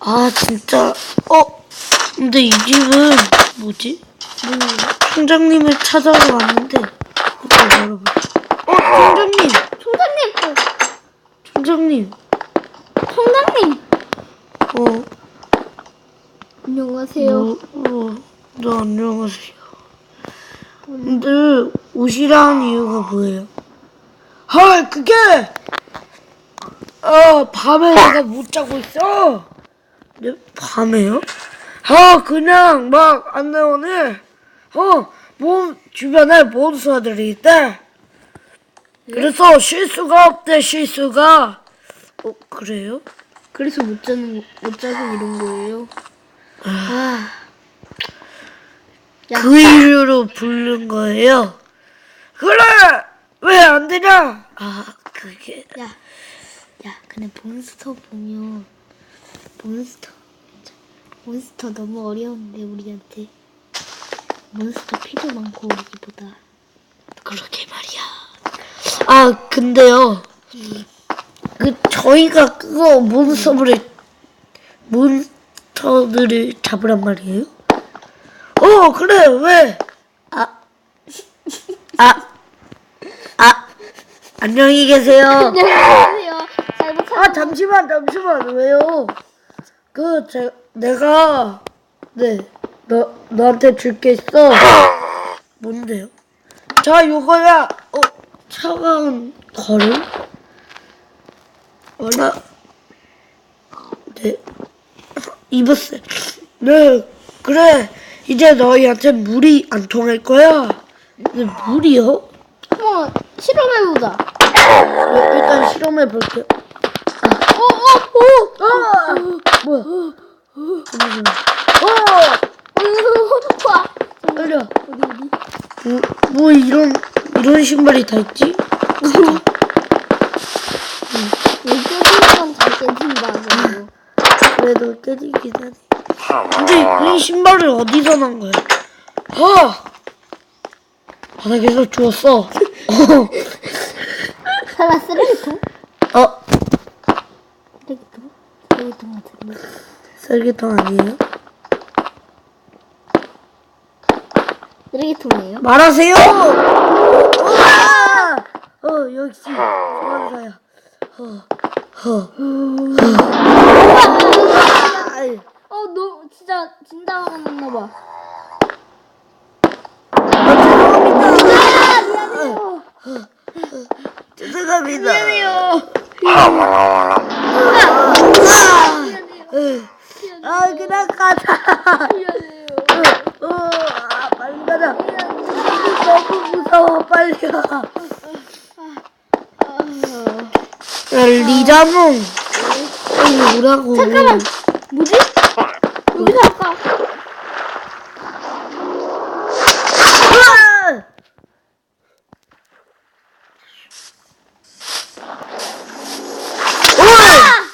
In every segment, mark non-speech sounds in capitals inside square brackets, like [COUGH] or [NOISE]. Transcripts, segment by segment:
아 진짜 어 근데 이 집은 뭐지? 총장님을 찾아러 왔는데 일단 열어보자. 어 총장님 총장님, 어, 총장님 총장님. 어 안녕하세요. 너, 어, 너 안녕하세요. 근데 오시라는 이유가 뭐예요? 아 그게 어 밤에 내가 못 자고 있어. 네 밤에요? 아 그냥 막 안내원에 어몸 주변에 몬스터들이 있대. 그래서 실수가 없대 실수가. 어 그래요? 그래서 못 자는 못 자서 이런 거예요. 아, 야, 그 이유로 부른 거예요. 그래! 왜 안 되냐? 아, 그게. 야, 야, 근데 몬스터 보면 몬스터 몬스터 너무 어려운데 우리한테 몬스터 피도 많고 우리보다. 그러게 말이야. 아, 근데요. 그, 저희가 그거 몬스터를, 몬스터들을 잡으란 말이에요? 어, 그래, 왜? 아, 아, 아, 안녕히 계세요. 안녕하세요. 잘 부탁. 아 잠시만 잠시만 왜요? 그 제, 내가 네너 너한테 줄 게 있어. 뭔데요? 자 요거야. 어 차가운 거를. 얼마? 네 입었어요. 네 그래 이제 너희한테 물이 안 통할 거야. 근데 물이요? 한번 실험해보자. 네, 일단 실험해 볼게요. 어, 어, 어, 아 뭐야? 와, 떨려. 어디 어디? 뭐, 뭐 이런 이런 신발이 다 있지? 이렇게 생각하면 잘 깨진다고. 그래도 깨지긴 하네. 근데 이 신발을 어디서 난 거야? 아! 바닥에서 주웠어. 설마 쓰레기통? 어? 쓰레기통? 쓰레기통 같은데. 셀기통 아니에요? 쓰레기통이에요? 말하세요! 우와! 어, 역시 소환사야. 어, 어, 어. 어, 너 진짜 진짜 화났나 봐. 죄송합니다. 미안해요. 아, 그냥 가자. 어, 아, 빨리 가자. 너무 무서워, 빨리 가. 야, 리자몽. 오라고. 잠깐만. 뭐지? 여기서 아까 으아! 우와!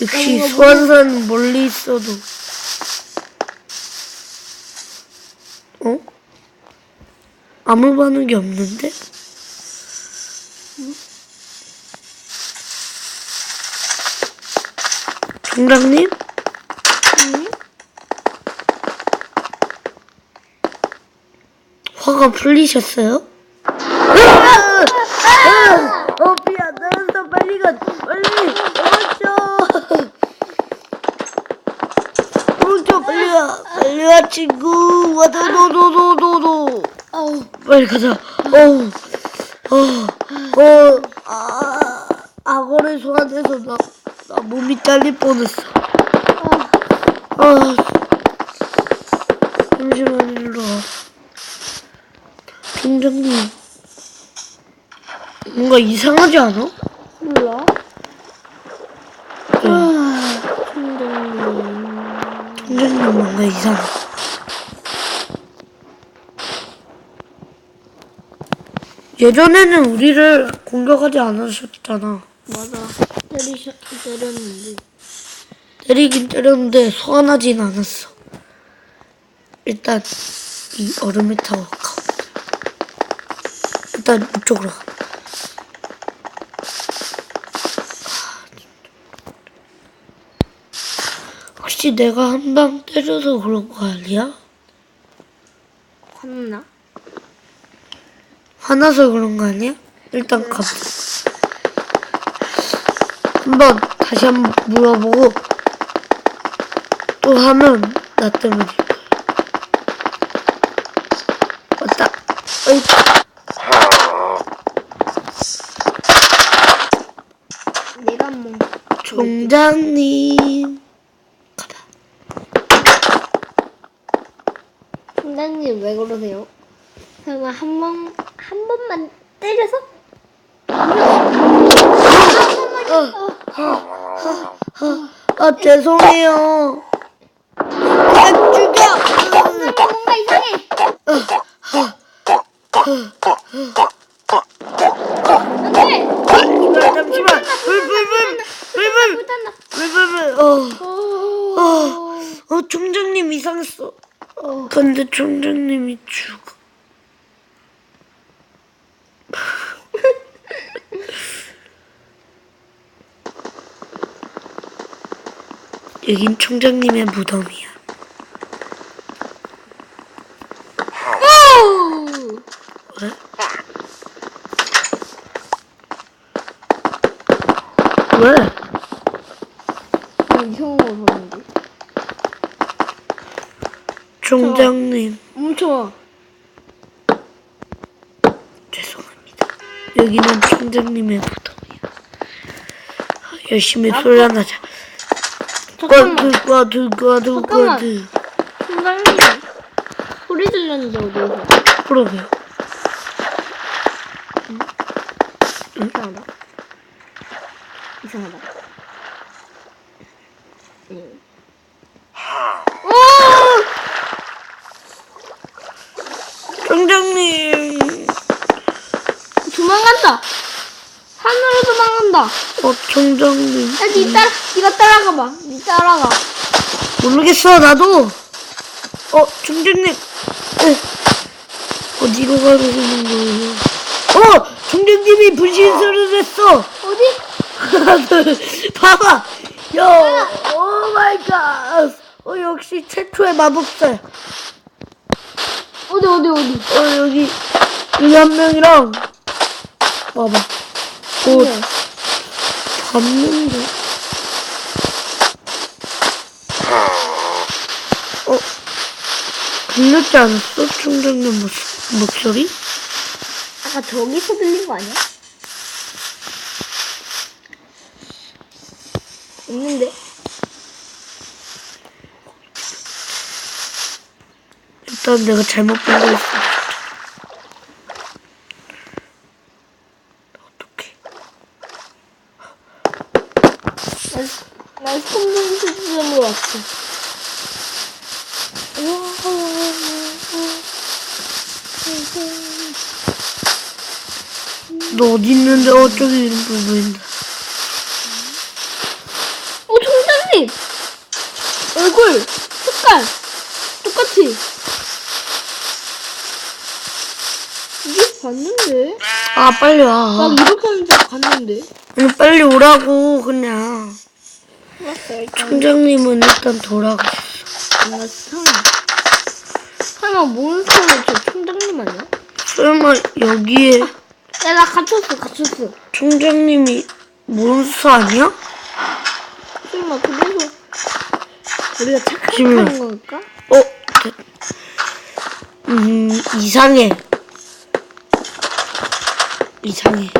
역시 소환사는 멀리 있어도 어? 아무 반응이 없는데? 총장님? 화가 풀리셨어요? 어, 피안 나면서 빨리 가, 빨리, 오른쪽. 오른쪽, 빨리 가, 빨리 와, 친구. 와도, 노도, 노도, 노. 어우 빨리 가자. 어우, 어, 어, 아, 악어를 소환해서 나, 나 몸이 잘릴 뻔했어. 아, 잠시만 일로 와. 총장님, 뭔가 이상하지 않아? 몰라. 아, 총장님. 총장님 뭔가 이상해. 예전에는 우리를 공격하지 않으셨잖아. 맞아. 때리셨 때렸는데. 때리긴 때렸는데 소환하진 않았어. 일단 이 얼음의 타워 가. 일단 이쪽으로 가. 혹시 내가 한 방 때려서 그런 거 아니야? 화났나? 화나서 그런 거 아니야? 일단 가자. 한번 다시 한번 물어보고 또 하면 나 때문일 거야. 왔다. 어이. 내가 한번 총장님. 가봐. 총장님 왜 그러세요? 설마 한 번, 한 번만 때려서? 아 죄송해요. 그냥 죽여. 총장님 뭔가 이상해! 안 돼! 잠시만 잠시만. 불불불 불불 못한다! 불불불. 어. 어... 어 총장님 이상했어. 어... 근데 총장님이 죽어. 여긴 총장님의 무덤이야. 왜? 왜? 나 이상한 거 봤는데. 총장님 멈춰. 죄송합니다. 여기는 총장님의 무덤이야. 열심히 소리나자. 잠깐만. 꽈드 꽈드 꽈드 잠깐만. 소리 들렸는데 어디서? 그러게요. 이상하다. 이상하다. 응. 오! 총장님. 도망간다. 하늘로 도망간다. 어 총장님. 야, 니 따라, 니가 따라가 봐. 니 따라가. 모르겠어 나도. 어. 에. 어디로 가는 거예요? 어 총장님이 분신술을 했어. 어디? [LAUGHS] 봐봐. 야, 오 마이 갓. 어 역시 최초의 마법사야. 어디, 어디, 어디? 어 여기 여기 한 명이랑 봐봐. 곧 네. 봤는데. 어 들렸지 않았어? 목, 목소리? 아까 저기서 들린 거 아니야? 있는데? 일단 내가 잘못 본 거 있어. 어떡해. 나, 나 손님 수준으로 왔어. 너 어디 있는데 어쩌기 이름 보인다. 어, 총장님! 얼굴, 색깔, 똑같이. 이게 봤는데? 아 빨리 와. 막 이렇게 하면서 갔는데? 아니 빨리 오라고 그냥. 알았어, 일단. 총장님은 일단 돌아가. 나 설마. 설마 몬스터는 저 총장님 아니야? 설마 여기에 야, 나 갇혔어, 갇혔어. 총장님이 몬스터 아니야? 설마 그래서 우리가 잠시만요. 착각하는 걸까? 어? 대- 음 이상해. 이상해.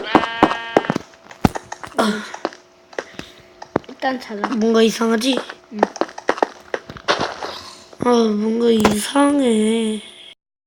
일단 자자. 뭔가 이상하지? 응. 아 뭔가 이상해.